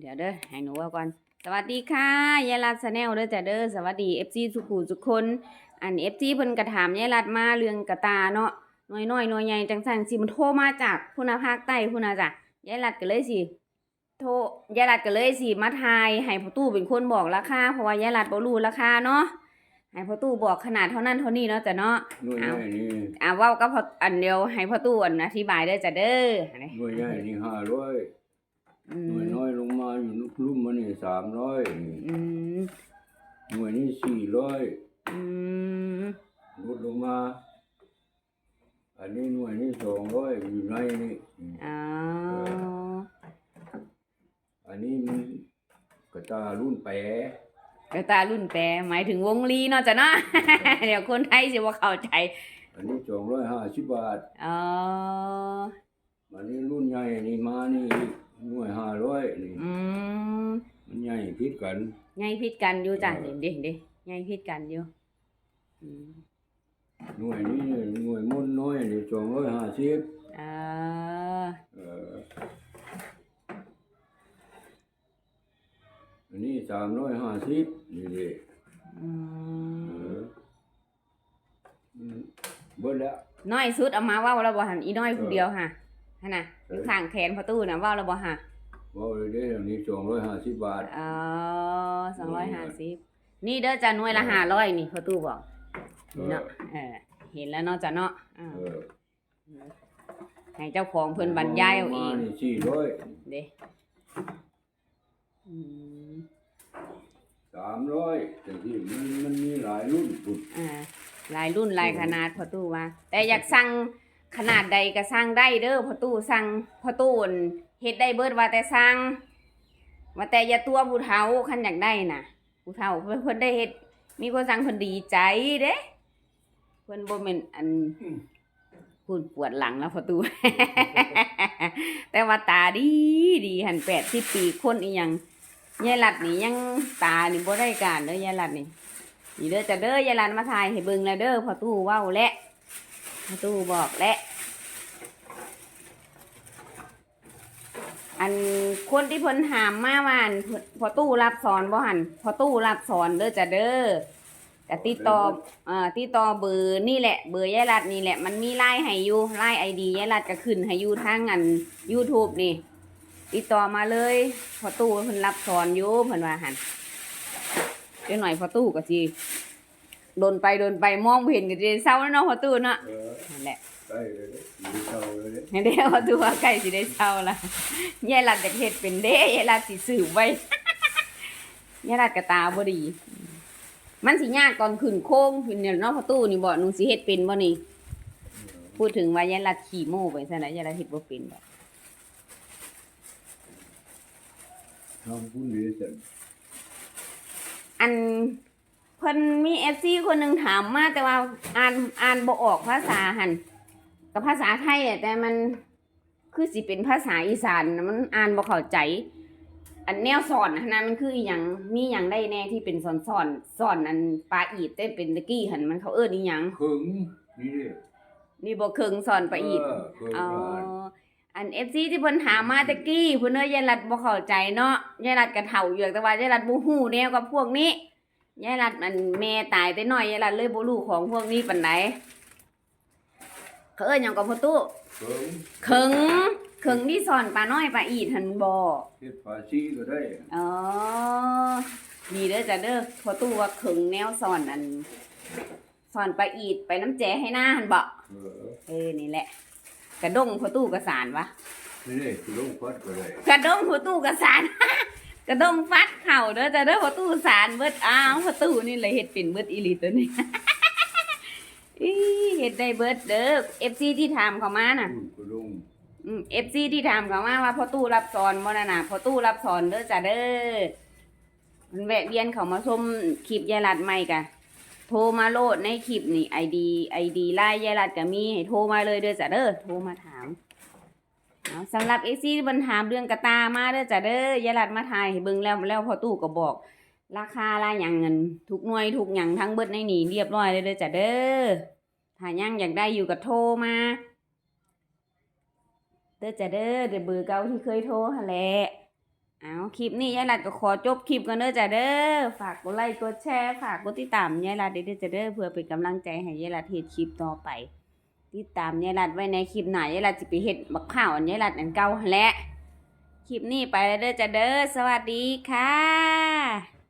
เดี๋ยวเด้อให้หนูเว่าก่อน สวัสดีค่ะยายรัดชาแนลเด้อจ้ะเด้อสวัสดี FC สุขุสุกคน อัน FC เพิ่นกระถามยายรัดมาเรื่องกระตาเนาะน้อยน้อยๆหน่วยใหญ่จังซั่นสิมันโทรมาจากพุ่นน่ะภาคใต้พุ่นน่ะจ้ะยายรัดก็เลยสิโทรยายรัดก็เลยสิมาทายให้พ่อตู้เป็นคนบอกราคาเพราะว่ายายรัดบ่รู้ราคาเนาะให้พ่อตู้บอกขนาดเท่านั้นเท่านี้เนาะจ้ะเนาะหน่วยใหญ่นี่อ่าเว้าก็พออันเดียวให้พ่อตู้อันอธิบายได้อจ้ะเด้ออันนี้หน่วยใหญ่นี่ห้าร้อยอื หน่วยมน้อยลงมาอยู่นุกลุ่มมานี่สามร้อยอืมหน่วยนี้สี่ร้อยอืมลดลงมา อันนี้หน่วยนี้สองร้อยอยู่ในนี่อ๋ออันนี้มันกระตารุ่นแปรกระตารุ่นแปรหมายถึงวงลีเนาะจ้ะเนาะเดี๋ยวคนไทยสิว่าเข้าใจ อันนี้สองร้อยห้าสิบบาทอ๋อ อันนี้รุ่นใหญ่นี่มานี่หน่วยห้าร้อยนี่ อืม มันใหญ่พิ ดกันไงพิดกันอยู่จ้ะเออ เด็กเด็กไงพิดกันอยู่อืมหน่วยนี้หน่วยมุ่นน้อยนี่สองร้อยห้าสิบอ่าเอออันนี้สามร้อยห้าสิบนี่ดิอืเอมออืมเบิดแล้ว น้อยสุดเอามาเว่าเราบ่หันอีน้อยผู้เออเดียวค่ะฮะน่ะเออข้างแขนประตูน่ะเว่าเราบ่ฮะ ว่าเลยเด้อันนี้สองร้อยห้าสิบบาท อ๋อสองร้อยห้าสิบนี่เด้อจ้ะหน่วยละห้าร้อยนี่ประตูบอกเออเนาะเออเห็นแล้วเนาะจ้ะเนาะอ่าเออให้เจ้าของเพิ่นบรรยายเอาเองมนี่สี่ร้อยเด้อืมสามร้อยแต่ที่มันมันมีหลายรุ่นปุดอ่าหลายรุ่นหลายขนาดพอตู้ว่า แต่อยากสั่ง ขนาดใดก็สั่งได้เด้อพอตู้สั่งพอตู้อั่นเฮ็ดได้เบิดว่าแต่สั่งว่าแต่อย่าตัวผู้เฒ่าคันอยากได้น่ะผู้เฒ่าเพิ่นเพิ่นได้เฮ็ดมีคนสั่งเพิ่นดีใจเด้เพิ่นบ่แม่นอันพูดปวดหลังแล้วพอตู้แต่ว่าตาดีดีหัน80ปีคนอีหยังยายหลัดนี่ยังตานี่บ่ได้การเด้อยายหลัดนี่นี่เด้อจะเด้อยายหลันมาถ่ายให้เบิ่งแล้วเด้อพอตู้เว้าและ ตู้บอกและอันคนที่เพิ่นถามมาว่าอันพอตู้รับสอนบ่หันพอตู้รับสอนเด้อจะเด้อก็ติดต่อเอ่อติดต่อเบอร์นี่แหละ เบอร์ยายรัดนี่แหละ มันมีไลน์ให้อยู่ไลน์ไอดียายรัดก็ขึ้นให้อยู่ทางอัน YouTube นี่ ติดต่อมาเลย พอตู้เพิ่นรับสอนอยู่เพิ่นว่าหันเดี๋ยวหน่อยพอตู้ก็สิ โดนไปโดนไปมองบ่เห็นก็สิได้เศร้าแล้วเนาะพอตู้เนาะเออนั่นแหละใกล้เลยเด้มีเท่าเลยเด้ให้ได้พอตู้ว่าใกล้สิได้เศร้าละยายรัดอยากเฮ็ดเป็นเด้ยายรัดสิสืบไว้ ยายรัดก็ตาบ่ดี มันสิยากตอนขึ้นโค้งขึ้นเนี่ยเนาะพอตู้นี่บ่หนูสิเฮ็ดเป็นบ่นี่ พูดถึงว่ายายรัดขี่โม่ไปซะนะยายรัดเฮ็ดบ่เป็นดอกทำผู้นี้เสร็จอัน เพิ่นมีเอฟซีคนหนึ่งถามมาแต่ว่าอ่านอ่านบ่ออกภาษาหันกับภาษาไทยอะแต่มันคือสิเป็นภาษาอีสานน่ะมันอ่านบ่เข้าใจ อันแนวสอนนะมันคืออหยังมีหยังได้แน่ที่เป็นสอนสอนสอนอันปลาอีดแต่เป็นตะกี้หันมันเขาเอิ้นอีหยังขึงนี่เด้นี่บ่เคิงสอนปลาอีด เขึงอ๋อบ้านอันเอฟซีที่เพิ่นถามมาตะกี้เพิ่นเอ้ยยายรัดบ่เข้าใจเนาะยายรัดก็เฒ่าอยู่แต่ว่ายายรัดบ่ฮู้แนวกับพวกนี้ ยายรัดมันแม่ตายแต่น้อยยายรัดเลยบ่รู้ของพวกนี้ปานใดเขาเอิ้นหยังกับพ่อตู้ขึงเคิงเคิงที่สอนปลาน้อยปลาอีดหันบ่เฮ็ดภาษีก็ได้อ๋อดีเด้อจ้ะเด้อพ่อตู้ว่าเคิงแนวสอนอันสอนปลาอีดไปน้ำแจให้หน้าหันบ่เออเออนี่แหละ กระด้งพ่อตู้กระสานวะนี่เด้คือลงพัดก็ได้กระด้งหัวตู้กระสาน กระด้งฟัดเข่าเด้อจะเด้อหัวตู้สารเบิดอ้าวหัวตู้นี่เลยเฮ็ดเป็นเบิดอีหลีตัวนี้ อีเฮ็ดได้เบิดเด้อ FC ที่ถามเขามาน่ะอืมก็ลงอืม FC ที่ถามเขามาว่าพ่อตู้รับสอนบ่น่ะน่ะพ่อตู้รับสอนเด้อจ้ะเด้อมันแวะเวียนเขามาชมคลิปยายรัดใหม่กะโทรมาโลดในคลิปนี่ ID ID ไลน์ยายรัดก็มีให้โทรมาเลยเด้อจ้ะเด้อโทรมาถาม เอาสำหรับเอซี่บันถาเรื่องกระตามาเด้อจ้ะเด้อยายรัดมาถ่ายให้เบิ่งแล้วแล้วพอตู้ก็บอก ราคาละหยังเงินทุกหน่วยทุกหยังทั้งเบิดในหนีเรียบร้อยเลยเด้อจ้ะเด้อถ้ายังอยากได้อยู่ก็โทรมาเด้อจ้ะเด้อเดี๋ยวเบอร์เก่าที่เคยโทรหั่นแหละเอาคลิปนี้ยายรัดก็ขอจบคลิปกันเด้อจ้ะเด้อฝากกดไลค์กดแชร์ฝากกดติดตามยายรัดเด้อจ้ะเด้อเพื่อเป็นกำลังใจให้ยายรัดเฮ็ดคลิปต่อไป ติดตามยายรัดไว้ในคลิปหน้ายายรัดสิไปเห็ดบักข้าวอันยายรัดอันเก่าและ คลิปนี้ไปแล้วเด้อจะเด้อสวัสดีค่ะ